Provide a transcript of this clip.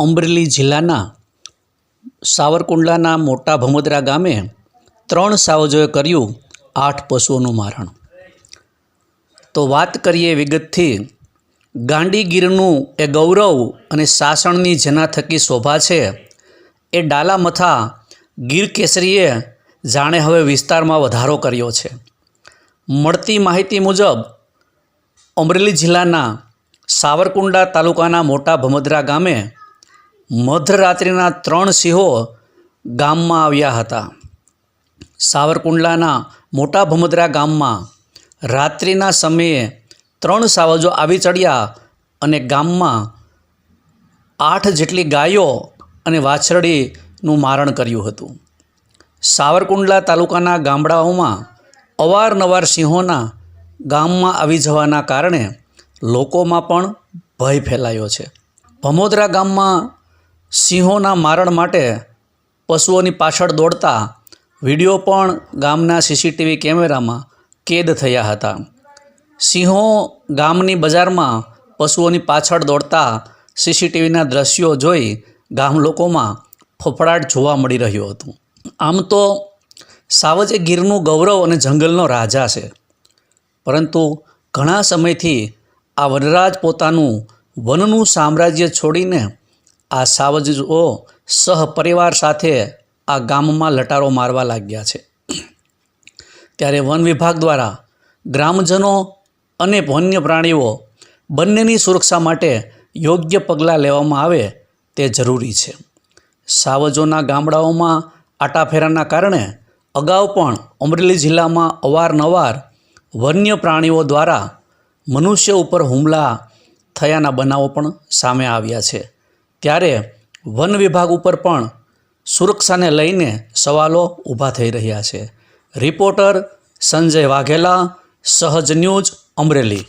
અમરેલી જિલ્લાના સાવરકુંડલાના મોટા ભમોદરા ગામે ત્રણ સાવજોએ કર્યું આઠ પશુઓનું મારણ. તો વાત કરીએ વિગતથી. ગાંડીગીરનું એ ગૌરવ અને સાસણની જેના થકી શોભા છે, એ ડાલામથા ગીર કેસરીએ જાણે હવે વિસ્તારમાં વધારો કર્યો છે. મળતી માહિતી મુજબ, અમરેલી જિલ્લાના સાવરકુંડા તાલુકાના મોટા ભમદરા ગામે મધરાત્રિના ત્રણ સિંહો ગામમાં આવ્યા હતા. સાવરકુંડલાના મોટા ભમદરા ગામમાં રાત્રિના સમયે ત્રણ સાવજો આવી ચડ્યા અને ગામમાં આઠ જેટલી ગાયો અને વાછરડીનું મારણ કર્યું હતું. સાવરકુંડલા તાલુકાના ગામડાઓમાં અવારનવાર સિંહોના ગામમાં આવી જવાના કારણે લોકોમાં પણ ભય ફેલાયો છે. ભમોદરા ગામમાં સિંહોના મારણ માટે પશુઓની પાછળ દોડતા વીડિયો પણ ગામના સીસીટીવી કેમેરામાં કેદ થયા હતા. સિંહો ગામની બજારમાં પશુઓની પાછળ દોડતા સીસીટીવીના દ્રશ્યો જોઈ ગામ લોકોમાં ફફડાટ જોવા મળી રહ્યો હતો. આમ તો સાવજ ગીરનું ગૌરવ અને જંગલનો રાજા છે. પરંતુ ઘણા સમયથી આ વનરાજ પોતાનું વનનું સામ્રાજ્ય છોડીને આ સાવજો સહપરિવાર સાથે આ ગામમાં લટારો મારવા લાગ્યા છે. ત્યારે વન વિભાગ દ્વારા ગ્રામજનો અને વન્ય પ્રાણીઓ બંનેની સુરક્ષા માટે યોગ્ય પગલાં લેવામાં આવે તે જરૂરી છે. સાવજોના ગામડાઓમાં આટાફેરાના કારણે અગાઉ પણ અમરેલી જિલ્લામાં અવારનવાર વન્ય પ્રાણીઓ દ્વારા મનુષ્ય ઉપર હુમલા થયાના બનાવો પણ સામે આવ્યા છે. ત્યારે વન વિભાગ ઉપર પણ સુરક્ષાને લઈને સવાલો ઊભા થઈ રહ્યા છે. રિપોર્ટર સંજય વાઘેલા, સહજ ન્યૂઝ અમરેલી.